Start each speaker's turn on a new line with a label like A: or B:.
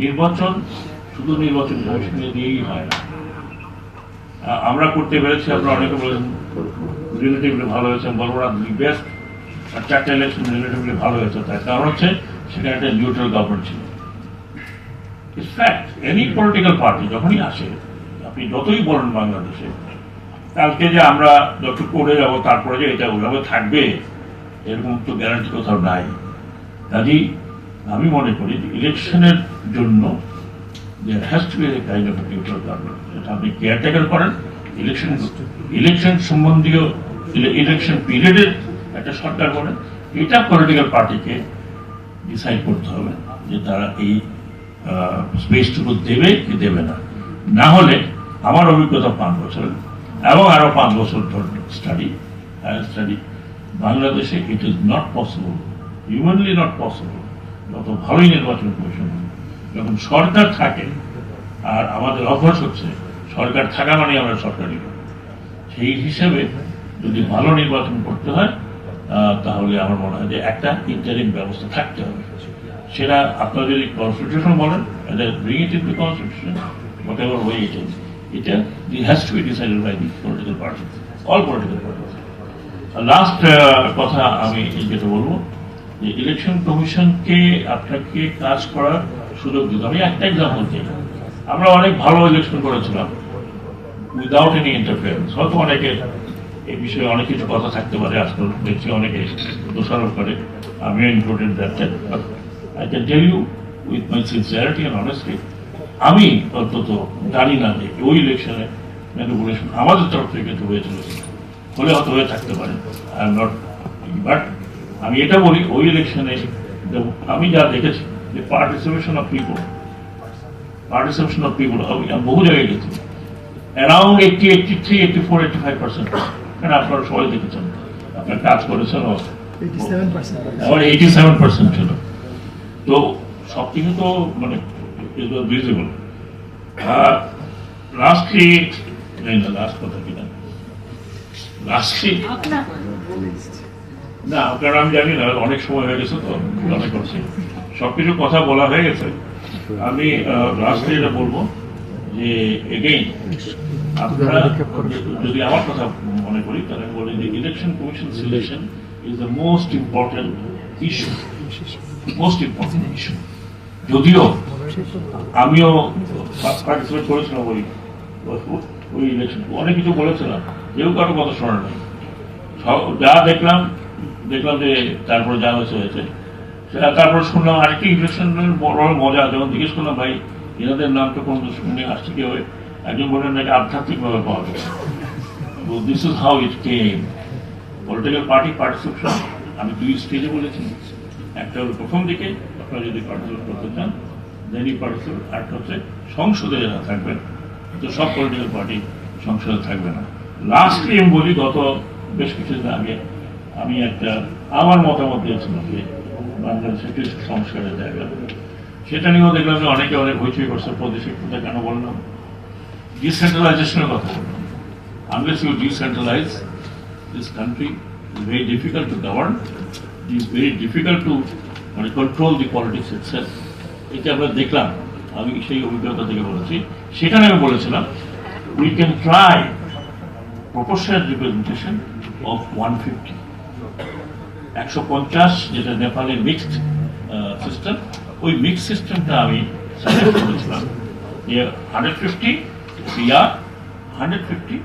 A: নির্বাচন শুধু নির্বাচন কমিশনে দিয়েই হয় না। আমরা করতে পেরেছি, আপনারা অনেকে বলেছেন রিলেটিভলি ভালো হয়েছে। বলব না দি বেস্ট আর চারটা ইলেকশন রিলেটিভলি ভালো হয়েছে। তার কারণ হচ্ছে, সেখানে একটা নিউট্রাল গভর্নমেন্ট ছিল। ফ্যাক্ট এনি পলিটিক্যাল পার্টি যখনই আসে, আপনি যতই বলেন বাংলাদেশে, কালকে যে আমরা যত করে যাব, তারপরে যে এটা ওইভাবে থাকবে, এরকম তো গ্যারান্টি কোথাও নাই। কাজেই আমি মনে করি যে ইলেকশনের জন্য kind of a neutral এটা আপনি কেয়ারটেকার করেন ইলেকশন ইলেকশন সম্বন্ধীয় ইলেকশন পিরিয়ডের একটা সরকার করেন এটা পলিটিক্যাল পার্টিকে ডিসাইড করতে হবে যে তারা এই স্পেসটুকু দেবে কি দেবে না। না হলে আমার অভিজ্ঞতা পাঁচ বছর এবং আরও পাঁচ বছর ধরে স্টাডি স্টাডি বাংলাদেশে it is not possible humanly not possible যত ভালোই নির্বাচন কমিশন। যখন সরকার থাকে, আর আমাদের অভ্যাস হচ্ছে, সরকার থাকা মানে আমরা সরকারি সেই হিসাবে যদি ভালো নির্বাচন করতে হয় তাহলে আমার মনে হয় যে একটা ইন্টারিম ব্যবস্থা থাকতে হবে। সেটা আপনারা যদি কনস্টিটিউশন বলেন bring it in constitution whatever it is এটা the has to be decided by the political party all political party last কথা আমি যেটা বলব ইলেকশন কমিশনকে আপনাকে কাজ করার সুযোগ দিতে। আমি একটা এক্সাম্পল দিই। আমরা অনেক ভালো ইলেকশন করেছিলাম উইদাউট এনি ইন্টারফিয়ারেন্স হয়তো অনেকে এই বিষয়ে অনেক কিছু কথা থাকতে পারে, আজকাল দেখছি অনেকে দোষারোপ করে। আমিও included that I can tell you with my sincerity and honesty আমি অন্তত জানি না যে ওই ইলেকশনে ম্যানিপুলেশন আমাদের তরফ থেকে কিন্তু হয়েছিল হলে হয়তো হয়ে থাকতে পারে। আই এম নট বাট আমি এটা বলি ওই ইলেকশনে আমি যা দেখেছি যে participation of people participation of people আমি বহু জায়গায় গেছি around eighty eighty three eighty four eighty five percent কারণ আপনারা সবাই দেখেছেন? আপনার কাজ করেছেন আবার এইটি সেভেন পার্সেন্ট ছিল। তো সব কিছু তো মানে ভিজিবল লাস্টলি জানি না লাস্ট কথা কিনা লাস্টলি না, কারণ আমি জানি না, অনেক সময় হয়ে গেছে তো মনে করছি। সবকিছু কথা বলা হয়ে গেছে। আমি লাস্টে এটা বলব যে এগেইন আপনারা যদি আমার কথা মনে করি, তাহলে আমি বলি যে election commission selection is the most important issue most important issue যদিও আমিও পার্টিসিপেট করেছিলাম ওই ওই ইলেকশন অনেক কিছু বলেছিলাম, কেউ কারও কথা শোনা নেই। যা দেখলাম দেখলাম যে তারপরে যা হয়েছে হয়েছে। তারপর শুনলাম আরেকটি ইলেকশনের বড় বড় মজা। যখন জিজ্ঞেস করলাম, ভাই, এনাদের নাম তো কোনো শুনে আসছে কেউ একজন বললেন, নাকি আধ্যাত্মিকভাবে পাওয়া যাবে this is how it came political party participation আমি দুই স্টেজে বলেছি। একটা হলো প্রথম দিকে, আপনারা যদি পার্টিসিপেট করতে চান দেনই পার্টিসিপেট আরেকটা হচ্ছে সংসদে যারা থাকবেন, তো সব পলিটিক্যাল পার্টি সংসদে থাকবে না। লাস্টলি আমি বলি, গত বেশ কিছুদিন আগে আমি একটা আমার মতামত দিয়েছিলাম যে বাংলাদেশের কিছু সংস্কারের জায়গা। সেটা নিয়েও দেখলাম যে অনেকে অনেক হইচই করছে প্রদেশের কথা কেন বললাম? ডিসেন্ট্রালাইজেশনের কথা বললাম। Unless you decentralize this country, it's very difficult to govern, it's difficult to মানে কন্ট্রোল the politics itself. এটা আমরা দেখলাম আমি সেই অভিজ্ঞতা থেকে বলেছি। সেখানে আমি বলেছিলাম we can try proportional representation of one fifty একশো পঞ্চাশ, যেটা নেপালের মিক্সড সিস্টেম ওই মিক্স সিস্টেমটা আমি সাজেস্ট করেছিলাম। Hundred fifty CR hundred fifty